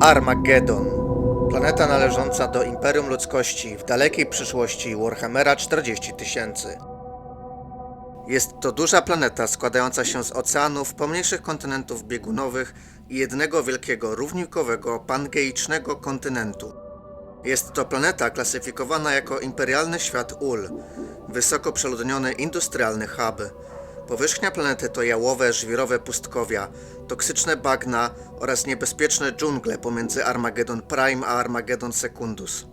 Armageddon. Planeta należąca do Imperium Ludzkości w dalekiej przyszłości Warhammera 40 tysięcy. Jest to duża planeta składająca się z oceanów, pomniejszych kontynentów biegunowych i jednego wielkiego, równikowego, pangeicznego kontynentu. Jest to planeta klasyfikowana jako imperialny świat Ul, wysoko przeludniony industrialny hub. Powierzchnia planety to jałowe, żwirowe pustkowia, toksyczne bagna oraz niebezpieczne dżungle pomiędzy Armageddon Prime a Armageddon Secundus.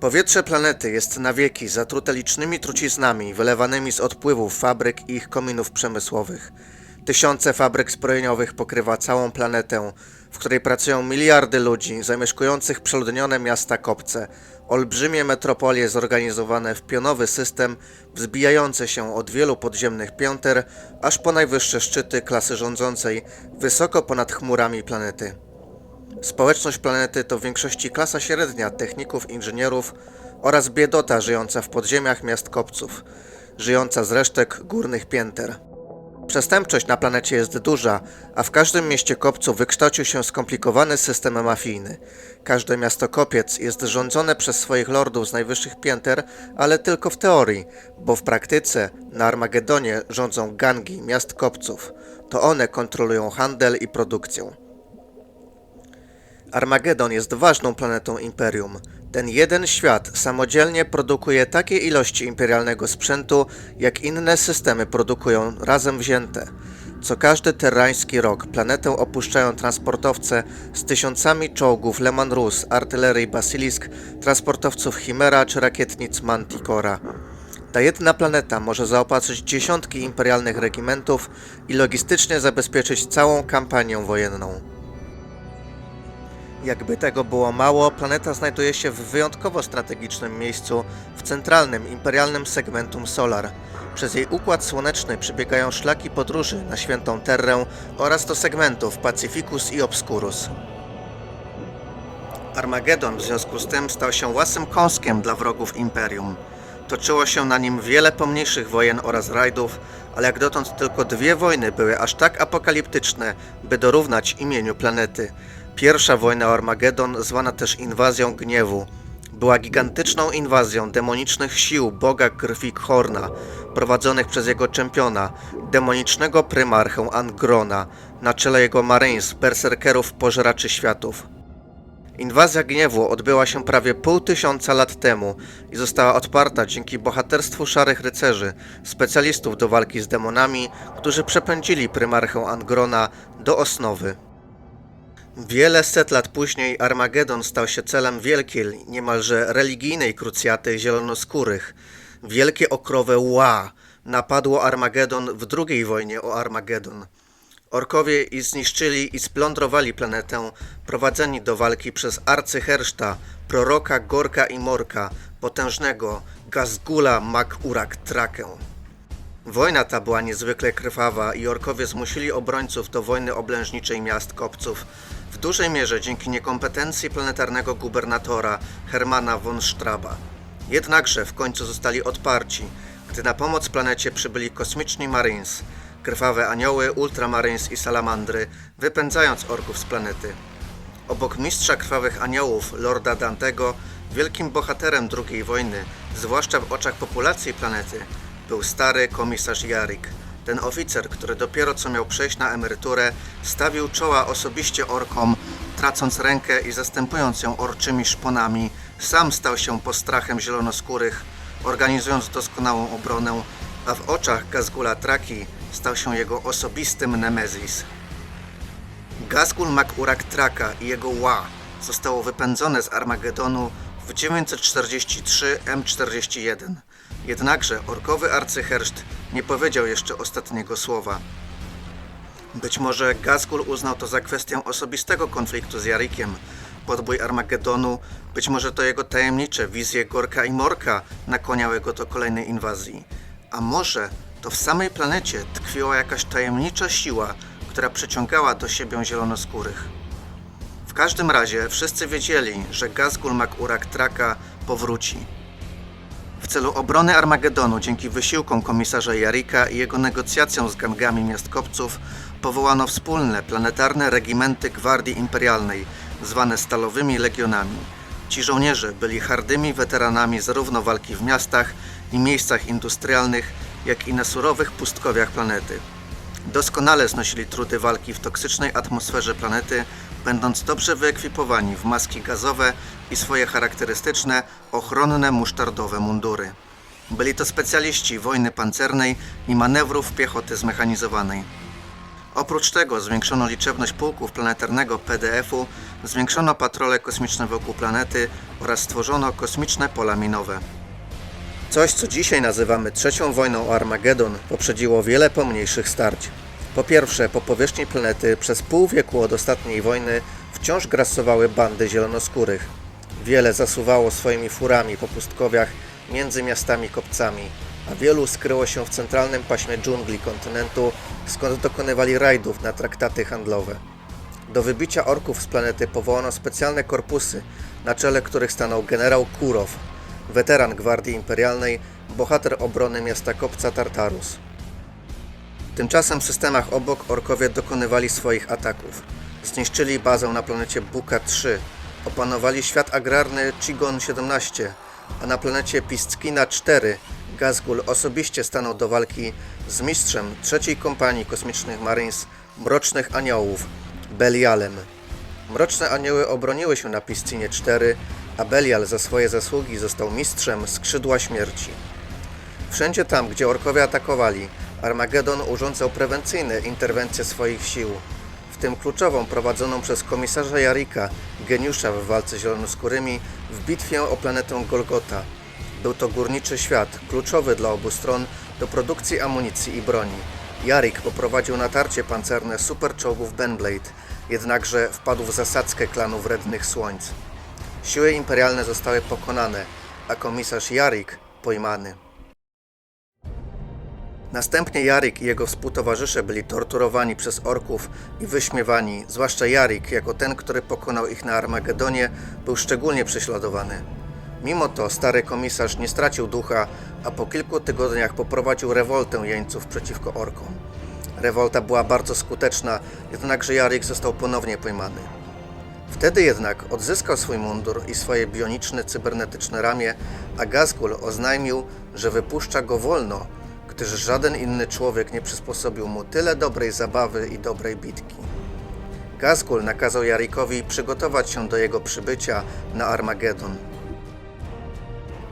Powietrze planety jest na wieki zatrute licznymi truciznami wylewanymi z odpływów fabryk i ich kominów przemysłowych. Tysiące fabryk zbrojeniowych pokrywa całą planetę, w której pracują miliardy ludzi zamieszkujących przeludnione miasta kopce, olbrzymie metropolie zorganizowane w pionowy system, wzbijające się od wielu podziemnych pięter, aż po najwyższe szczyty klasy rządzącej, wysoko ponad chmurami planety. Społeczność planety to w większości klasa średnia techników, inżynierów oraz biedota żyjąca w podziemiach miast kopców, żyjąca z resztek górnych pięter. Przestępczość na planecie jest duża, a w każdym mieście kopców wykształcił się skomplikowany system mafijny. Każde miasto kopiec jest rządzone przez swoich lordów z najwyższych pięter, ale tylko w teorii, bo w praktyce na Armagedonie rządzą gangi miast kopców. To one kontrolują handel i produkcję. Armagedon jest ważną planetą Imperium. Ten jeden świat samodzielnie produkuje takie ilości imperialnego sprzętu, jak inne systemy produkują razem wzięte. Co każdy terrański rok planetę opuszczają transportowce z tysiącami czołgów Leman Rus, artylerii Basilisk, transportowców Chimera czy rakietnic Manticora. Ta jedna planeta może zaopatrzyć dziesiątki imperialnych regimentów i logistycznie zabezpieczyć całą kampanię wojenną. Jakby tego było mało, planeta znajduje się w wyjątkowo strategicznym miejscu w centralnym imperialnym segmentum Solar. Przez jej układ słoneczny przebiegają szlaki podróży na świętą Terrę oraz do segmentów Pacificus i Obscurus. Armagedon w związku z tym stał się łasym kąskiem dla wrogów Imperium. Toczyło się na nim wiele pomniejszych wojen oraz rajdów, ale jak dotąd tylko dwie wojny były aż tak apokaliptyczne, by dorównać imieniu planety. Pierwsza wojna Armagedon, zwana też inwazją gniewu, była gigantyczną inwazją demonicznych sił boga krwi Khorna, prowadzonych przez jego czempiona, demonicznego prymarchę Angrona, na czele jego Marines, berserkerów pożeraczy światów. Inwazja gniewu odbyła się prawie pół tysiąca lat temu i została odparta dzięki bohaterstwu szarych rycerzy, specjalistów do walki z demonami, którzy przepędzili prymarchę Angrona do osnowy. Wiele set lat później Armagedon stał się celem wielkiej, niemalże religijnej krucjaty zielonoskórych. Wielkie okrowe Ła napadło Armagedon w drugiej wojnie o Armagedon. Orkowie i zniszczyli i splądrowali planetę, prowadzeni do walki przez arcyherszta, proroka Gorka i Morka, potężnego Gazgula Makurak Trakę. Wojna ta była niezwykle krwawa i orkowie zmusili obrońców do wojny oblężniczej miast kopców, dużej mierze dzięki niekompetencji planetarnego gubernatora Hermana von Straba. Jednakże w końcu zostali odparci, gdy na pomoc planecie przybyli kosmiczni Marines, krwawe anioły, ultramarines i salamandry, wypędzając orków z planety. Obok mistrza krwawych aniołów, Lorda Dantego, wielkim bohaterem II wojny, zwłaszcza w oczach populacji planety, był stary komisarz Jarik. Ten oficer, który dopiero co miał przejść na emeryturę, stawił czoła osobiście orkom, tracąc rękę i zastępując ją orczymi szponami, sam stał się postrachem zielonoskórych, organizując doskonałą obronę, a w oczach Gazgula Traki stał się jego osobistym nemezis. Gazgul Makurak Traka i jego Ła zostało wypędzone z Armagedonu w 943 M41. Jednakże orkowy arcyherszt nie powiedział jeszcze ostatniego słowa. Być może Gazgul uznał to za kwestię osobistego konfliktu z Jarikiem, podbój Armagedonu, być może to jego tajemnicze wizje Gorka i Morka nakłaniały go do kolejnej inwazji. A może to w samej planecie tkwiła jakaś tajemnicza siła, która przyciągała do siebie zielonoskórych. W każdym razie wszyscy wiedzieli, że Gazgul Makurak Traka powróci. W celu obrony Armagedonu, dzięki wysiłkom komisarza Jarika i jego negocjacjom z gangami miast kopców, powołano wspólne planetarne regimenty Gwardii Imperialnej, zwane Stalowymi Legionami. Ci żołnierze byli hardymi weteranami zarówno walki w miastach i miejscach industrialnych, jak i na surowych pustkowiach planety. Doskonale znosili trudy walki w toksycznej atmosferze planety, będąc dobrze wyekwipowani w maski gazowe i swoje charakterystyczne, ochronne musztardowe mundury. Byli to specjaliści wojny pancernej i manewrów piechoty zmechanizowanej. Oprócz tego zwiększono liczebność pułków planetarnego PDF-u, zwiększono patrole kosmiczne wokół planety oraz stworzono kosmiczne pola minowe. Coś, co dzisiaj nazywamy trzecią wojną Armagedon, poprzedziło wiele pomniejszych starć. Po pierwsze, po powierzchni planety przez pół wieku od ostatniej wojny wciąż grasowały bandy zielonoskórych. Wiele zasuwało swoimi furami po pustkowiach między miastami kopcami, a wielu skryło się w centralnym paśmie dżungli kontynentu, skąd dokonywali rajdów na traktaty handlowe. Do wybicia orków z planety powołano specjalne korpusy, na czele których stanął generał Kurow, weteran Gwardii Imperialnej, bohater obrony miasta Kopca Tartarus. Tymczasem w systemach obok orkowie dokonywali swoich ataków. Zniszczyli bazę na planecie Buka-3, opanowali świat agrarny Chigon-17, a na planecie Pisckina-4 Gazgul osobiście stanął do walki z mistrzem trzeciej kompanii kosmicznych Marines Mrocznych Aniołów, Belialem. Mroczne Anioły obroniły się na Piscinie 4, a Belial za swoje zasługi został mistrzem Skrzydła Śmierci. Wszędzie tam, gdzie orkowie atakowali, Armagedon urządzał prewencyjne interwencje swoich sił, w tym kluczową prowadzoną przez komisarza Jarika, geniusza w walce z zielonoskórymi, w bitwie o planetę Golgota. Był to górniczy świat, kluczowy dla obu stron do produkcji amunicji i broni. Jarik poprowadził natarcie pancerne superczołgów Benblade, jednakże wpadł w zasadzkę klanu Wrednych Słońc. Siły imperialne zostały pokonane, a komisarz Jarik pojmany. Następnie Jarik i jego współtowarzysze byli torturowani przez orków i wyśmiewani, zwłaszcza Jarik, jako ten, który pokonał ich na Armagedonie, był szczególnie prześladowany. Mimo to stary komisarz nie stracił ducha, a po kilku tygodniach poprowadził rewoltę jeńców przeciwko orkom. Rewolta była bardzo skuteczna, jednakże Jarik został ponownie pojmany. Wtedy jednak odzyskał swój mundur i swoje bioniczne, cybernetyczne ramię, a Gazgul oznajmił, że wypuszcza go wolno, gdyż żaden inny człowiek nie przysposobił mu tyle dobrej zabawy i dobrej bitki. Gazgul nakazał Jarikowi przygotować się do jego przybycia na Armagedon.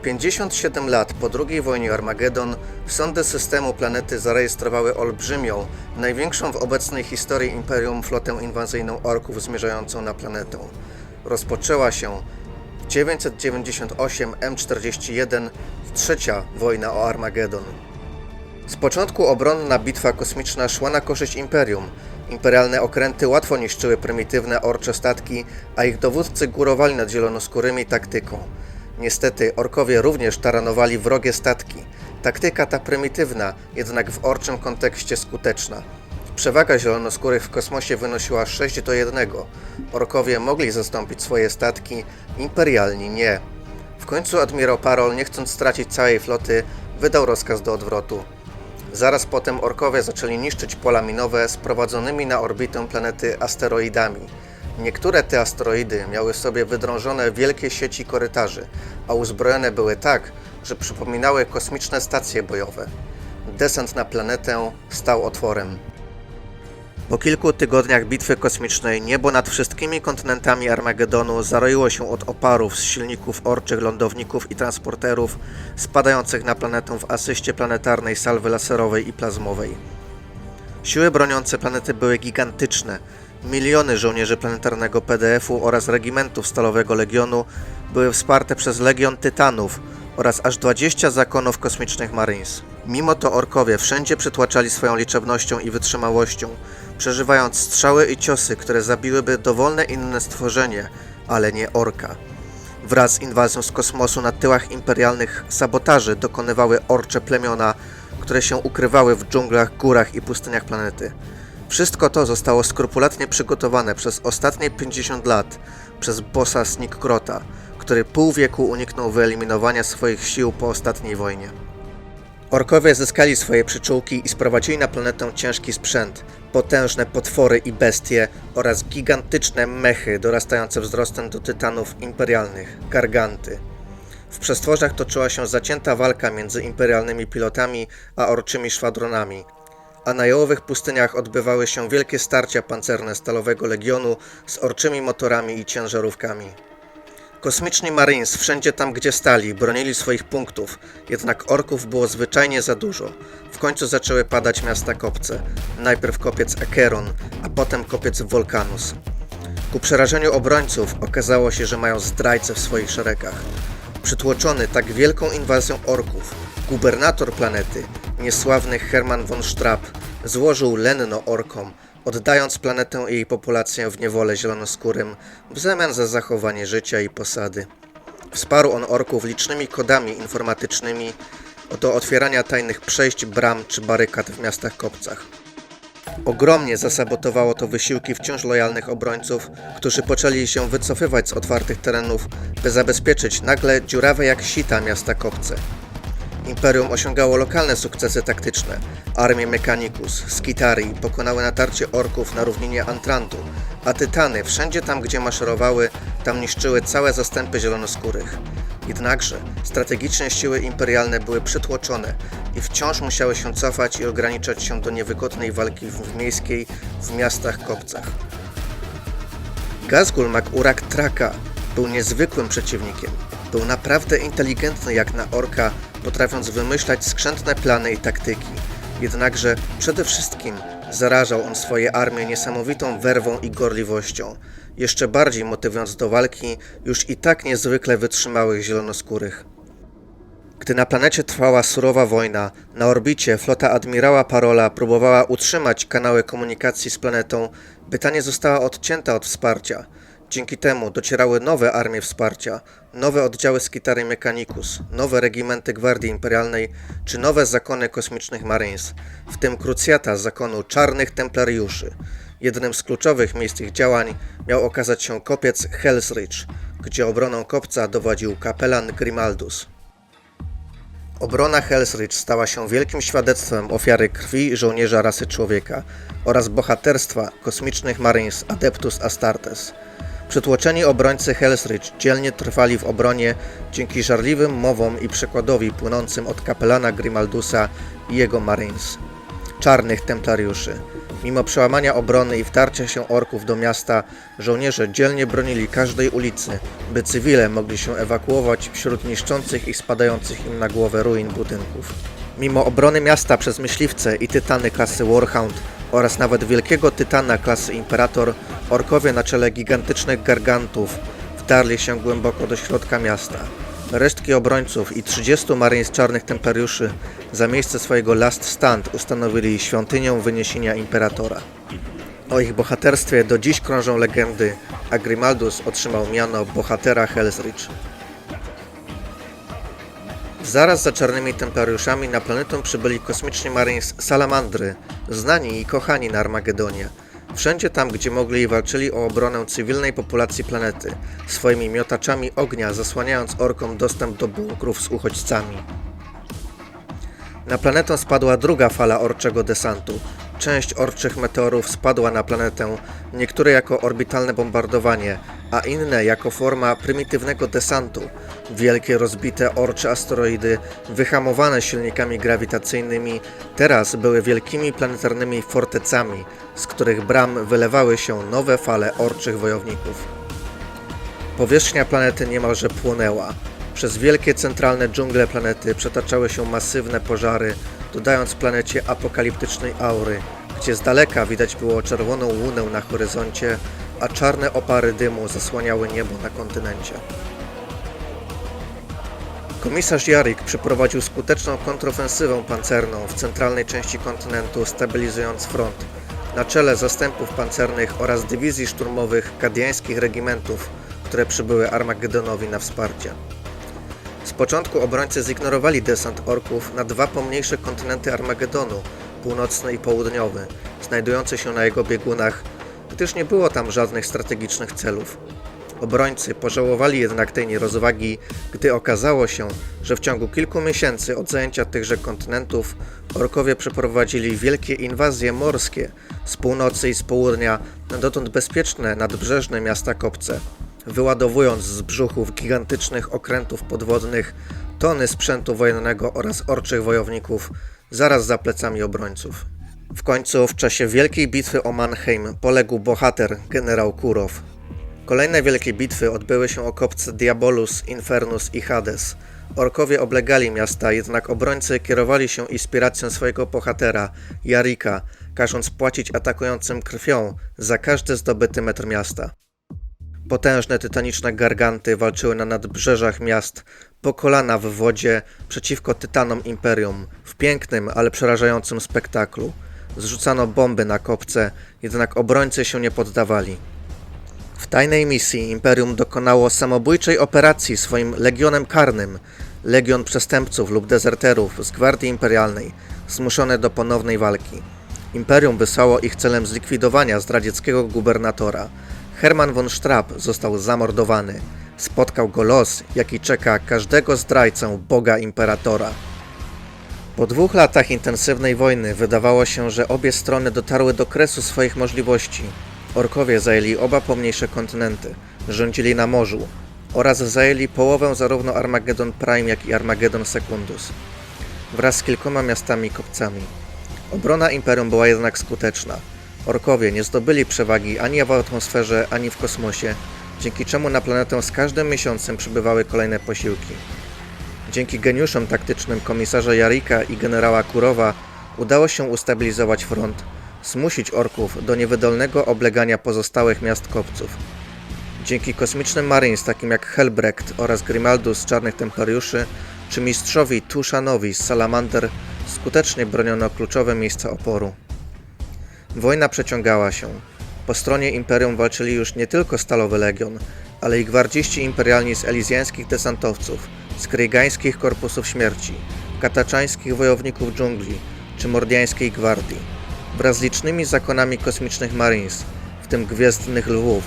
57 lat po II wojnie Armagedon sądy systemu planety zarejestrowały olbrzymią, największą w obecnej historii Imperium flotę inwazyjną orków zmierzającą na planetę. Rozpoczęła się 998 M41 trzecia wojna o Armagedon. Z początku obronna bitwa kosmiczna szła na korzyść Imperium. Imperialne okręty łatwo niszczyły prymitywne orcze statki, a ich dowódcy górowali nad zielonoskórymi taktyką. Niestety, orkowie również taranowali wrogie statki. Taktyka ta prymitywna, jednak w orczym kontekście skuteczna. Przewaga zielonoskórych w kosmosie wynosiła 6 do 1. Orkowie mogli zastąpić swoje statki, imperialni nie. W końcu admirał Parol, nie chcąc stracić całej floty, wydał rozkaz do odwrotu. Zaraz potem orkowie zaczęli niszczyć pola minowe sprowadzonymi na orbitę planety asteroidami. Niektóre te asteroidy miały w sobie wydrążone wielkie sieci korytarzy, a uzbrojone były tak, że przypominały kosmiczne stacje bojowe. Desant na planetę stał otworem. Po kilku tygodniach bitwy kosmicznej niebo nad wszystkimi kontynentami Armagedonu zaroiło się od oparów z silników orczych lądowników i transporterów spadających na planetę w asyście planetarnej salwy laserowej i plazmowej. Siły broniące planety były gigantyczne. Miliony żołnierzy planetarnego PDF-u oraz regimentów Stalowego Legionu były wsparte przez Legion Tytanów oraz aż 20 zakonów kosmicznych Marines. Mimo to orkowie wszędzie przytłaczali swoją liczebnością i wytrzymałością, przeżywając strzały i ciosy, które zabiłyby dowolne inne stworzenie, ale nie orka. Wraz z inwazją z kosmosu na tyłach imperialnych sabotaży dokonywały orcze plemiona, które się ukrywały w dżunglach, górach i pustyniach planety. Wszystko to zostało skrupulatnie przygotowane przez ostatnie 50 lat przez bossa Snikkrota, który pół wieku uniknął wyeliminowania swoich sił po ostatniej wojnie. Orkowie zyskali swoje przyczółki i sprowadzili na planetę ciężki sprzęt, potężne potwory i bestie oraz gigantyczne mechy dorastające wzrostem do tytanów imperialnych, garganty. W przestworzach toczyła się zacięta walka między imperialnymi pilotami a orczymi szwadronami, a na jałowych pustyniach odbywały się wielkie starcia pancerne Stalowego Legionu z orczymi motorami i ciężarówkami. Kosmiczni Marines wszędzie tam, gdzie stali, bronili swoich punktów, jednak orków było zwyczajnie za dużo. W końcu zaczęły padać miasta kopce. Najpierw kopiec Acheron, a potem kopiec Volcanus. Ku przerażeniu obrońców okazało się, że mają zdrajcę w swoich szeregach. Przytłoczony tak wielką inwazją orków, gubernator planety, niesławny Hermann von Strapp, złożył lenno orkom, oddając planetę i jej populację w niewolę zielonoskórym w zamian za zachowanie życia i posady. Wsparł on orków licznymi kodami informatycznymi do otwierania tajnych przejść, bram czy barykad w miastach kopcach. Ogromnie zasabotowało to wysiłki wciąż lojalnych obrońców, którzy poczęli się wycofywać z otwartych terenów, by zabezpieczyć nagle dziurawe jak sita miasta kopce. Imperium osiągało lokalne sukcesy taktyczne. Armie Mechanicus, Skitarii pokonały natarcie orków na równinie Antrantu, a Tytany wszędzie tam, gdzie maszerowały, tam niszczyły całe zastępy zielonoskórych. Jednakże strategiczne siły imperialne były przytłoczone i wciąż musiały się cofać i ograniczać się do niewygodnej walki w miejskiej w miastach kopcach. Gazgul Mac-Urak Traka był niezwykłym przeciwnikiem. Był naprawdę inteligentny jak na orka, potrafiąc wymyślać skrzętne plany i taktyki. Jednakże przede wszystkim zarażał on swoje armie niesamowitą werwą i gorliwością, jeszcze bardziej motywując do walki już i tak niezwykle wytrzymałych zielonoskórych. Gdy na planecie trwała surowa wojna, na orbicie flota admirała Parola próbowała utrzymać kanały komunikacji z planetą, by ta nie została odcięta od wsparcia. Dzięki temu docierały nowe armie wsparcia, nowe oddziały Skitary Mechanicus, nowe regimenty Gwardii Imperialnej czy nowe zakony kosmicznych Marines, w tym krucjata zakonu Czarnych Templariuszy. Jednym z kluczowych miejsc ich działań miał okazać się kopiec Hell's Ridge, gdzie obroną kopca dowodził kapelan Grimaldus. Obrona Hell's Ridge stała się wielkim świadectwem ofiary krwi żołnierza rasy człowieka oraz bohaterstwa kosmicznych Marines Adeptus Astartes. Przytłoczeni obrońcy Hell's dzielnie trwali w obronie dzięki żarliwym mowom i przekładowi płynącym od kapelana Grimaldusa i jego Marines, czarnych templariuszy. Mimo przełamania obrony i wtarcia się orków do miasta, żołnierze dzielnie bronili każdej ulicy, by cywile mogli się ewakuować wśród niszczących i spadających im na głowę ruin budynków. Mimo obrony miasta przez myśliwce i tytany klasy Warhound oraz nawet wielkiego tytana klasy Imperator, orkowie na czele gigantycznych gargantów wdarli się głęboko do środka miasta. Resztki obrońców i 30 marines czarnych templariuszy za miejsce swojego last stand ustanowili świątynię wyniesienia Imperatora. O ich bohaterstwie do dziś krążą legendy, a Grimaldus otrzymał miano bohatera Hell's Ridge. Zaraz za czarnymi templariuszami na planetę przybyli kosmiczni Marines Salamandry, znani i kochani na Armagedonie. Wszędzie tam, gdzie mogli walczyli o obronę cywilnej populacji planety, swoimi miotaczami ognia zasłaniając orkom dostęp do bunkrów z uchodźcami. Na planetę spadła druga fala orczego desantu. Część orczych meteorów spadła na planetę, niektóre jako orbitalne bombardowanie, a inne jako forma prymitywnego desantu. Wielkie rozbite orcze asteroidy, wyhamowane silnikami grawitacyjnymi, teraz były wielkimi planetarnymi fortecami, z których bram wylewały się nowe fale orczych wojowników. Powierzchnia planety niemalże płonęła. Przez wielkie centralne dżungle planety przetaczały się masywne pożary, dodając planecie apokaliptycznej aury, gdzie z daleka widać było czerwoną łunę na horyzoncie, a czarne opary dymu zasłaniały niebo na kontynencie. Komisarz Jarik przeprowadził skuteczną kontrofensywę pancerną w centralnej części kontynentu, stabilizując front. Na czele zastępów pancernych oraz dywizji szturmowych kadiańskich regimentów, które przybyły Armagedonowi na wsparcie. Z początku obrońcy zignorowali desant orków na dwa pomniejsze kontynenty Armagedonu, północny i południowy, znajdujące się na jego biegunach, gdyż nie było tam żadnych strategicznych celów. Obrońcy pożałowali jednak tej nierozwagi, gdy okazało się, że w ciągu kilku miesięcy od zajęcia tychże kontynentów orkowie przeprowadzili wielkie inwazje morskie z północy i z południa na dotąd bezpieczne nadbrzeżne miasta kopce, wyładowując z brzuchów gigantycznych okrętów podwodnych tony sprzętu wojennego oraz orczych wojowników zaraz za plecami obrońców. W końcu w czasie wielkiej bitwy o Mannheim poległ bohater generał Kurow. Kolejne wielkie bitwy odbyły się o kopce Diabolus, Infernus i Hades. Orkowie oblegali miasta, jednak obrońcy kierowali się inspiracją swojego bohatera, Jarika, każąc płacić atakującym krwią za każdy zdobyty metr miasta. Potężne tytaniczne garganty walczyły na nadbrzeżach miast, po kolana w wodzie, przeciwko tytanom Imperium, w pięknym, ale przerażającym spektaklu. Zrzucano bomby na kopce, jednak obrońcy się nie poddawali. W tajnej misji Imperium dokonało samobójczej operacji swoim legionem karnym, legion przestępców lub dezerterów z Gwardii Imperialnej, zmuszone do ponownej walki. Imperium wysłało ich celem zlikwidowania zdradzieckiego gubernatora. Hermann von Straub został zamordowany. Spotkał go los, jaki czeka każdego zdrajcę Boga Imperatora. Po dwóch latach intensywnej wojny wydawało się, że obie strony dotarły do kresu swoich możliwości. Orkowie zajęli oba pomniejsze kontynenty, rządzili na morzu oraz zajęli połowę zarówno Armageddon Prime, jak i Armageddon Secundus wraz z kilkoma miastami kopcami. Obrona Imperium była jednak skuteczna. Orkowie nie zdobyli przewagi ani w atmosferze, ani w kosmosie, dzięki czemu na planetę z każdym miesiącem przybywały kolejne posiłki. Dzięki geniuszom taktycznym komisarza Jarika i generała Kurowa udało się ustabilizować front, zmusić orków do niewydolnego oblegania pozostałych miast kopców. Dzięki kosmicznym Marines takim jak Helbrecht oraz Grimaldu z Czarnych Templariuszy, czy mistrzowi Tushanowi z Salamander skutecznie broniono kluczowe miejsca oporu. Wojna przeciągała się. Po stronie Imperium walczyli już nie tylko Stalowy Legion, ale i gwardziści imperialni z elizjańskich desantowców, z krygańskich korpusów śmierci, kataczańskich wojowników dżungli czy mordiańskiej gwardii, wraz z licznymi zakonami kosmicznych Marines, w tym gwiezdnych lwów,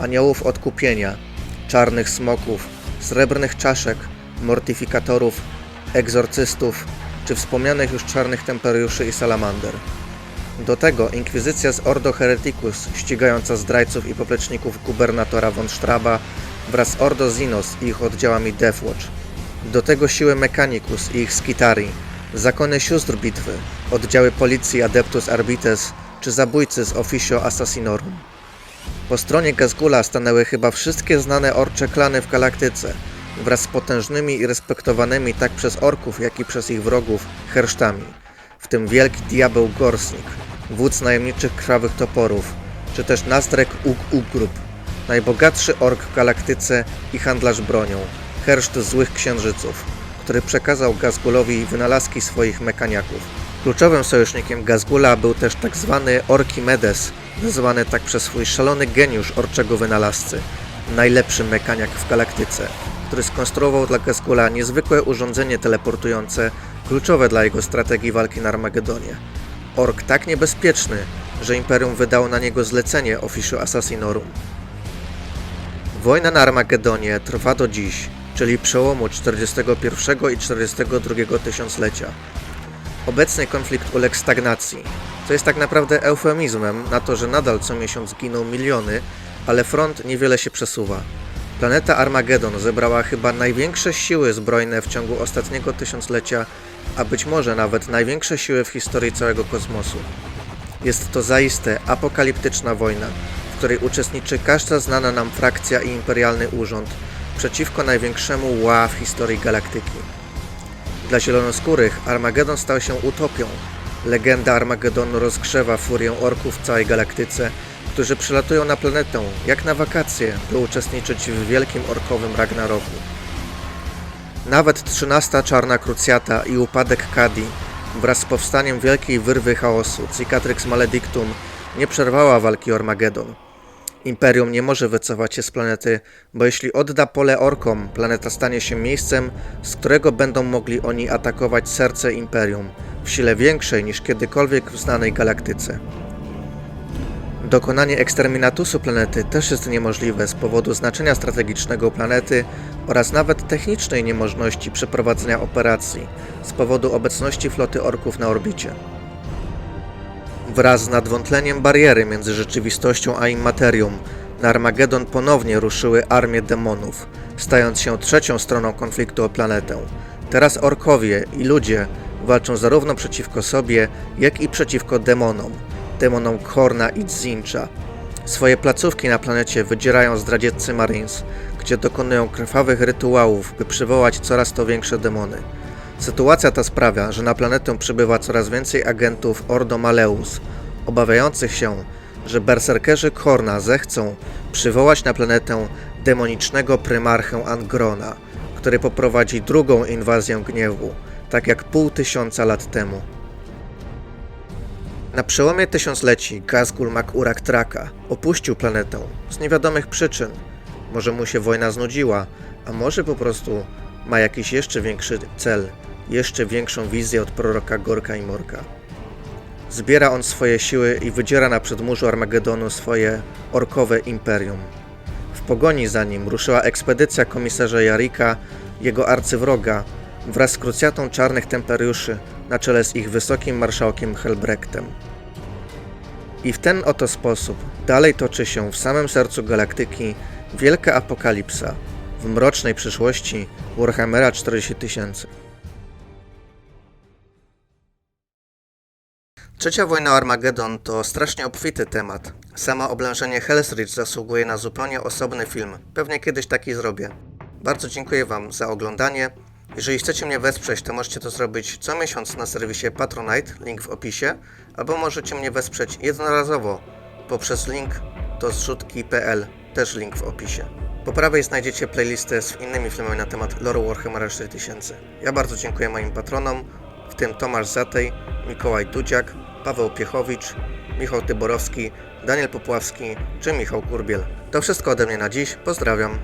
aniołów odkupienia, czarnych smoków, srebrnych czaszek, mortyfikatorów, egzorcystów czy wspomnianych już czarnych templariuszy i salamander. Do tego inkwizycja z Ordo Hereticus, ścigająca zdrajców i popleczników gubernatora von Straba wraz z Ordo Zinos i ich oddziałami Deathwatch. Do tego siły Mechanicus i ich Skitari, zakony sióstr bitwy, oddziały policji Adeptus Arbites czy zabójcy z Officio Assassinorum. Po stronie Gazgula stanęły chyba wszystkie znane orcze klany w galaktyce, wraz z potężnymi i respektowanymi tak przez orków, jak i przez ich wrogów hersztami, w tym wielki diabeł Gorsnik, wódz najemniczych krwawych toporów, czy też Nazdrek Ug Ugrup, najbogatszy ork w galaktyce i handlarz bronią, herszt złych księżyców, który przekazał Gazgulowi wynalazki swoich mekaniaków. Kluczowym sojusznikiem Gazgula był też tak zwany Orkimedes, nazywany tak przez swój szalony geniusz orczego wynalazcy, najlepszy mekaniak w galaktyce, który skonstruował dla Gazgula niezwykłe urządzenie teleportujące, kluczowe dla jego strategii walki na Armagedonie. Ork tak niebezpieczny, że Imperium wydało na niego zlecenie Officio Assassinorum. Wojna na Armagedonie trwa do dziś, czyli przełomu 41 i 42 tysiąclecia. Obecny konflikt uległ stagnacji, co jest tak naprawdę eufemizmem na to, że nadal co miesiąc giną miliony, ale front niewiele się przesuwa. Planeta Armagedon zebrała chyba największe siły zbrojne w ciągu ostatniego tysiąclecia, a być może nawet największe siły w historii całego kosmosu. Jest to zaiste apokaliptyczna wojna, w której uczestniczy każda znana nam frakcja i imperialny urząd przeciwko największemu ła w historii galaktyki. Dla zielonoskórych Armagedon stał się utopią. Legenda Armagedonu rozgrzewa furię orków w całej galaktyce, którzy przylatują na planetę jak na wakacje, by uczestniczyć w wielkim orkowym Ragnaroku. Nawet 13 Czarna Krucjata i upadek Kadi wraz z powstaniem wielkiej wyrwy chaosu Cicatrix Maledictum nie przerwała walki Armagedon. Imperium nie może wycofać się z planety, bo jeśli odda pole orkom, planeta stanie się miejscem, z którego będą mogli oni atakować serce Imperium w sile większej niż kiedykolwiek w znanej galaktyce. Dokonanie eksterminatusu planety też jest niemożliwe z powodu znaczenia strategicznego planety oraz nawet technicznej niemożności przeprowadzenia operacji z powodu obecności floty orków na orbicie. Wraz z nadwątleniem bariery między rzeczywistością a immaterium, na Armagedon ponownie ruszyły armie demonów, stając się trzecią stroną konfliktu o planetę. Teraz orkowie i ludzie walczą zarówno przeciwko sobie, jak i przeciwko demonom, demonom Korna i Dzincha. Swoje placówki na planecie wydzierają zdradzieccy Marines, gdzie dokonują krwawych rytuałów, by przywołać coraz to większe demony. Sytuacja ta sprawia, że na planetę przybywa coraz więcej agentów Ordo Maleus, obawiających się, że berserkerzy Korna zechcą przywołać na planetę demonicznego prymarchę Angrona, który poprowadzi drugą inwazję gniewu, tak jak pół tysiąca lat temu. Na przełomie tysiącleci Gazgul Makurak Traka opuścił planetę z niewiadomych przyczyn. Może mu się wojna znudziła, a może po prostu ma jakiś jeszcze większy cel, jeszcze większą wizję od proroka Gorka i Morka. Zbiera on swoje siły i wydziera na przedmurzu Armagedonu swoje orkowe imperium. W pogoni za nim ruszyła ekspedycja komisarza Jarika, jego arcywroga, wraz z krucjatą czarnych templariuszy na czele z ich wysokim marszałkiem Helbrechtem. I w ten oto sposób dalej toczy się w samym sercu galaktyki wielka apokalipsa w mrocznej przyszłości Warhammera 40 tysięcy. Trzecia wojna Armagedon to strasznie obfity temat. Samo oblężenie Hell's Reach zasługuje na zupełnie osobny film. Pewnie kiedyś taki zrobię. Bardzo dziękuję Wam za oglądanie. Jeżeli chcecie mnie wesprzeć, to możecie to zrobić co miesiąc na serwisie Patronite, link w opisie, albo możecie mnie wesprzeć jednorazowo poprzez link do zrzutki.pl, też link w opisie. Po prawej znajdziecie playlistę z innymi filmami na temat lore Warhammera 4000. Ja bardzo dziękuję moim patronom, w tym Tomasz Zatej, Mikołaj Dudziak, Paweł Piechowicz, Michał Tyborowski, Daniel Popławski czy Michał Kurbiel. To wszystko ode mnie na dziś. Pozdrawiam.